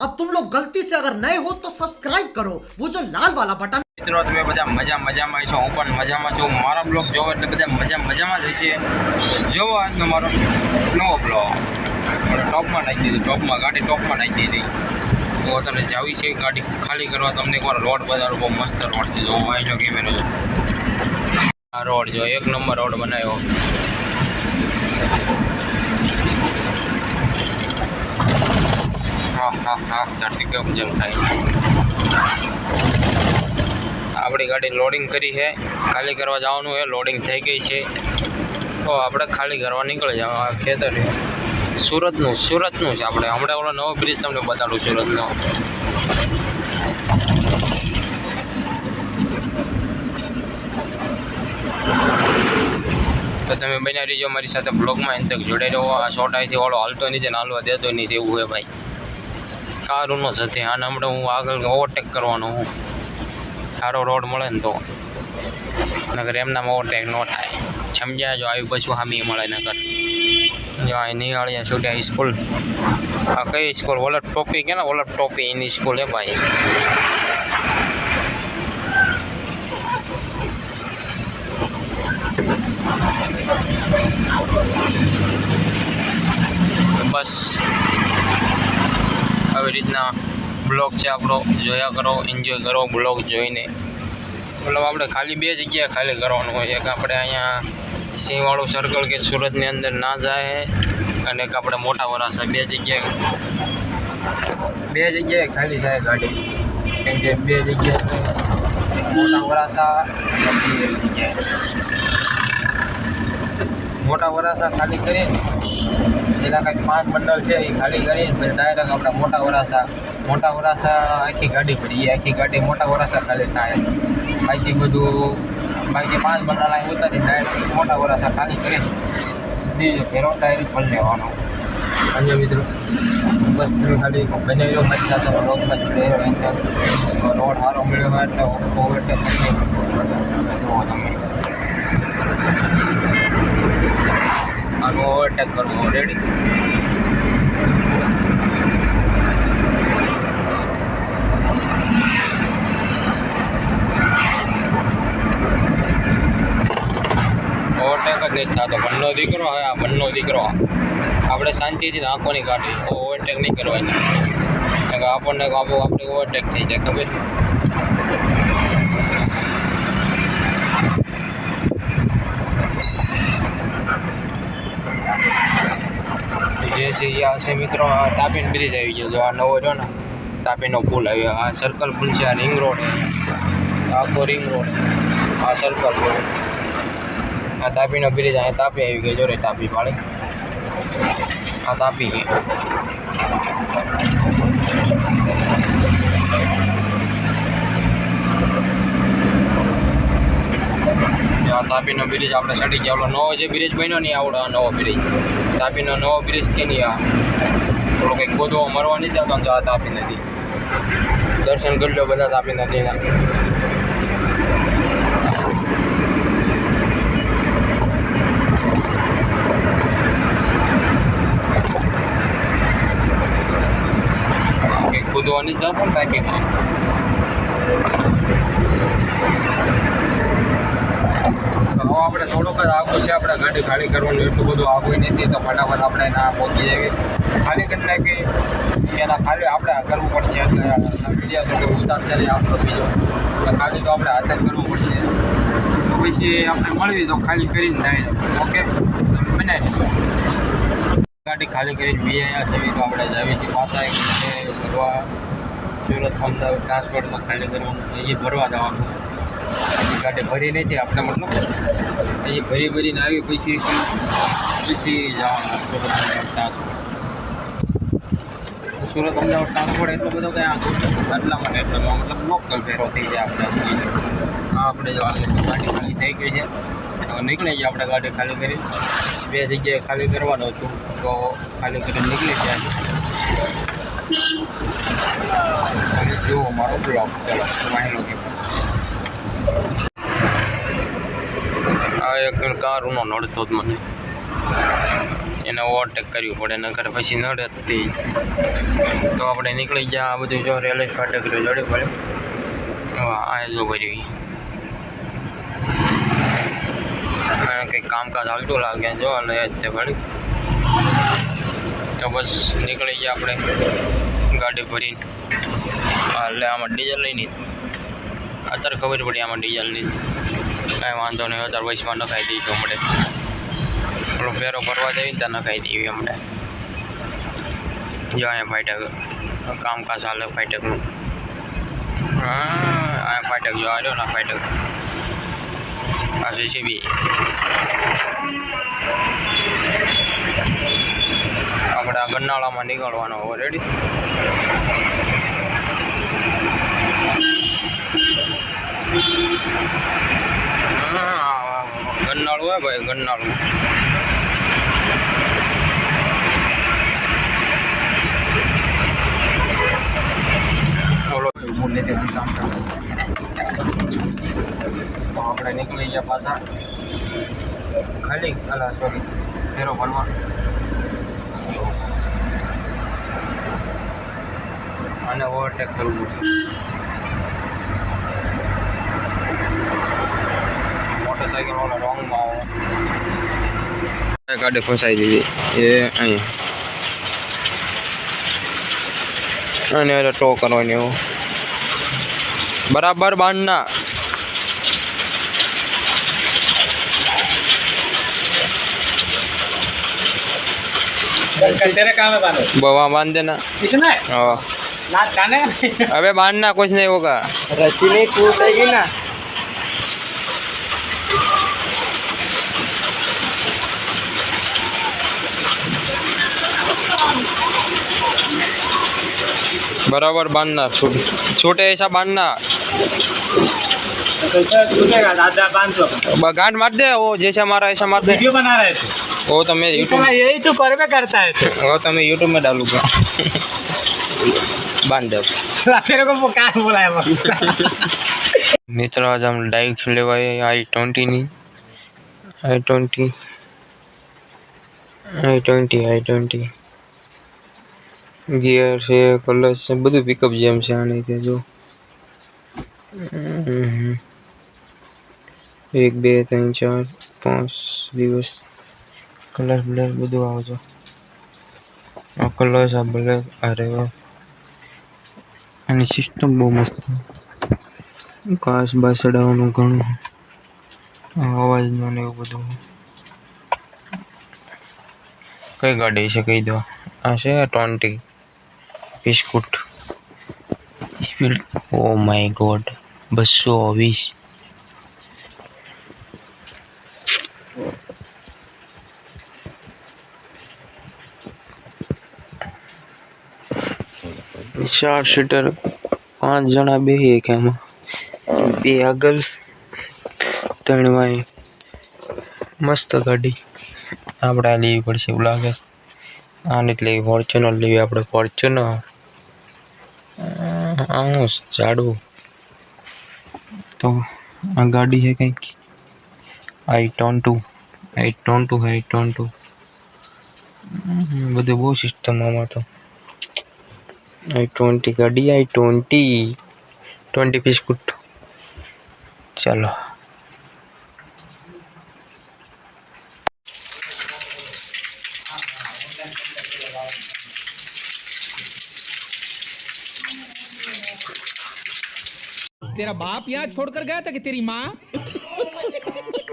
अब तुम लोग गलती से अगर नए हो तो सब्सक्राइब करो वो जो लाल वाला बटन મિત્રો તમે બધા મજા મજામાં છો હું પણ મજામાં છું મારા બ્લોગ જોવો એટલે બધા મજા મજામાં જ છે જોવો આજનો મારો નવો બ્લોગ આપણે ટોપમાં નાખી દીધી ટોપમાં ગાડી ટોપમાં નાખી દીધી તો અત્યારે જાવી છે ગાડી ખાલી કરવા તમને એકવાર રોડ બજાર બહુ મસ્ત રોડ છે જોવો અહીં જો કેમેરો જો આ રોડ જો એક નંબર રોડ બનાવ્યો હા હા હા કેમ જેમ થાય આપણી ગાડી લોડિંગ કરી છે. ખાલી કરવા જવાનું છે. લોડિંગ થઈ ગઈ છે. તો આપણે ખાલી કરવા નીકળી જવા ખેતર. સુરતનું સુરતનું છે આપણે. હમણાં ઓલો નવો બ્રિજ તમને બતાડું સુરતનો. તો તમે બન્યા રહીજો. મારી સાથે બ્લોગમાં એમ તક જોડાઈ રહો. આ છોટાઈથી ઓલો હાલતો નહીં ને હાલવા દેતો નહીં તેવું હોય ભાઈ. કારુનો જતી અને હમણાં હું આગળ ઓવરટેક કરવાનો હું. સારો રોડ મળે ને તો. નગર એમના ઓવરટેક ન થાય. સમજ્યા જો આવી પછી હામી મળે નગર જો અહીં નિહાળીયા છૂટ્યા સ્કૂલ આ કઈ સ્કૂલ વલટ ટોપી કે ને? વલટ ટોપી એની સ્કૂલ હે ભાઈ. બસ. આવી રીતના બ્લોગ છે આપણો. જોયા કરો એન્જોય કરો, બ્લોગ જોઈને. મતલબ આપણે ખાલી બે જગ્યાએ ખાલી કરવાનું હોય. એક આપણે અહીંયા સિંહવાળું સર્કલ કે સુરતની અંદર ના જાય અને એક આપણે મોટા વરાસા બે જગ્યાએ બે જગ્યાએ ખાલી થાય ગાડી. કેમ કે બે જગ્યાએ મોટા વરાસા મોટા વરાસા ખાલી કરીને એના કંઈક પાંચ મંડળ છે એ ખાલી કરીને પછી ડાયરેક્ટ આપણા મોટા વરાસા મોટા વરાસા આખી ગાડી પડી એ આખી ગાડી મોટા વરાસા ખાલી થાય. બાકી બધું બાકી પાંચ મંડળ અહીં ઉતારી ડાયરેક્ટ મોટા વરાસા ખાલી કરી બીજો ફેરો ડાયરેક્ટ ભરી લેવાનો. અન્ય મિત્રો. બસ તમે ખાલી બને લો મારી સાથે રોડમાં જોડે રોડ સારો મળ્યો હોય એટલે ઓવરટેક કરી જુઓ તમે આનો ઓવરટેક કરવો રેડી ઓવરટેક જ નહીં થતો બંનો દીકરો હવે આ બંનો દીકરો. આપણે શાંતિથી આંખોની કાઢી ઓવરટેક નહીં કરવાની. આપણને આપણું આપણે ઓવરટેક થઈ જાય, ખબર જે છે એ આવશે મિત્રો, આ તાપીન બ્રિજ આવી ગયો. જો આ નવો જો ને તાપીનો પુલ આવ્યો. આ સર્કલ પુલ છે, આ રિંગ રોડ આખો રિંગ રોડ આ સર્કલ પુલ. આ તાપીનો બ્રિજ અહીંયા તાપી આવી ગયો. જો રે તાપી પાણી આ તાપી ગઈ. જો આ તાપીનો બ્રિજ આપણે સડી ગયા. ઓલો નવો જે બ્રિજ બન્યો નહીં આવડો નવો બ્રિજ તાપીનો નવો બ્રિજ કે નહીં આ. થોડો કંઈક ગોદવો મરવા નહીં જતો તો આ તાપી નદી. દર્શન કરી લો બધા તાપી નદીના. કૂદવાની જતો ને તાપીમાં તો હવે આપણે થોડુંક જ આગું છે, આપણે ગાડી ખાલી કરવાનું, એટલું બધું આગું નથી, તો ફટાફટ આપણે ના પહોંચી જઈએ. ખાલી કરી નાખી એના ખાલી આપણે કરવું પડશે એટલે મીડિયા તો કે ઉતારશે નહીં, આપણો બીજો. ખાલી તો આપણે હાથે કરવું પડશે. તો પછી આપણે મળવી તો ખાલી કરીને જાય. ઓકે? તમે બનાવી ગાડી ખાલી કરીને બી અહીંયા જવી તો આપણે જાવી છીએ પાછા ભરવા. સુરત, અમદાવાદ ટ્રાન્સપોર્ટમાં ખાલી કરવાનું એ ભરવા જવાનું હજી ગાડી ભરી નથી આપણે મતલબ એ ભરી ભરીને આવી, પછી પછી જવાનું સુરત અમદાવાદ ટ્રાન્સપોર્ટ સુરત અમદાવાદ ટ્રાન્સપોર્ટ એટલો બધો કંઈ આ એટલા માટે એટલો મતલબ લોકલ ફેરો થઈ જાય આપણે આ આપણે જો આગળ ગાડી ખાલી થઈ ગઈ છે. તો નીકળી જાય આપણે ગાડી ખાલી કરી. બે જગ્યાએ ખાલી કરવાનું હતું, તો ખાલી કરીને નીકળી જાય તમે જુઓ, મારો બ્લોગ ચલો માહિલો કે આ કાર ઉનો નડતો જ મને. એને ઓવરટેક કરવી પડે નગર પછી નડે તો. આપણે નીકળી ગયા, આ બધું જો રેલવે ફાટક જડે પડે. આ જો કર્યું કંઈક કામકાજ હાલતું લાગે, જો લે તે ભળી તો બસ નીકળી ગયા આપણે, ગાડી ભરીને. એટલે આમાં ડીઝલ લઈ નહીં અત્યારે ખબર પડી આમાં ડીઝલની કાંઈ વાંધો નહીં અત્યારે વૈશમાં નખાઈ દઈશું હમણે પેલો ફેરો ફરવા જઈએ ને ત્યાં નખાઈ દઈએ હમણે જો અહીંયા ફાટક કામકાજ હાલે ફાટકનું હા અહીંયા ફાટક જો આવ્યો ને ફાટક આ જેસીબી આપણે આ ગરનાળામાં નીકળવાનો હવે રેડી ગરનાળું હોય ભાઈ તો આપણે નીકળી ગયા પાછા. ખાલી? અલા સોરી ફેરો ભરવા. અને ઓવરટેક કરવું. ગાડી ફસાઈ દીધી એ અહીંયા અને હવે ટો કરવાની એવું બરાબર બાંધના तेरे काम है बांधो बवा बांध देना इसमें हाँ नाच गाने अबे बांधना कुछ नहीं होगा रस्सी नहीं कूदेगी ना बराबर बांधना छोटे छोटे ऐसा बांधना छूटेगा दादा बांध दो ब- गांठ मार दे वो जैसा मारा ऐसा मार दे वीडियो बना रहे थे वो तो मैं यूट्यूब इतना यही तो करवे करता है तू वो तो मैं यूट्यूब में डालूंगा बांध दे तेरे को वो कहाँ बोला है वो मित्र आज हम बाइक लेवाए आई ट्वेंटी ની I twenty I twenty I twenty gear છે કલર્સ છે, બધું પિકઅપ જેમ છે આની તે જો. એક, બે, ત્રણ, ચાર, પાંચ દિવસ. કલર બ્લેક બધું આવજો આ કલર્સ આ બ્લેક આ રેવા. આની સિસ્ટમ બહુ મસ્ત કાચ બાસ ચડાવવાનું ઘણું અવાજનું ને એવું બધું. કઈ ગાડી છે કહી દો આ છે twenty biscuit speed oh my god બસો વીસ ચાર સીટર પાંચ જણા બે એક એમાં. બે આગળ. ત્રણ વાય મસ્ત ગાડી. આપણે લેવી પડશે એવું લાગે. આને જ લેવી ફોર્ચ્યુનર લેવી આપણે ફોર્ચ્યુનર આવું ઝાડવું તો આ ગાડી છે કંઈક? આઈ ટોન ટુ આઈ ટોન ટુ આઈ ટોન્ટુ બધું બહુ સિસ્ટમ આમાં તો. આઈ ટ્વેન્ટી ગાડી આઈ ટ્વેન્ટી ટ્વેન્ટી બિસ્કુટ ચાલો. तेरा बाप यहाँ छोड़कर गया था कि तेरी माँ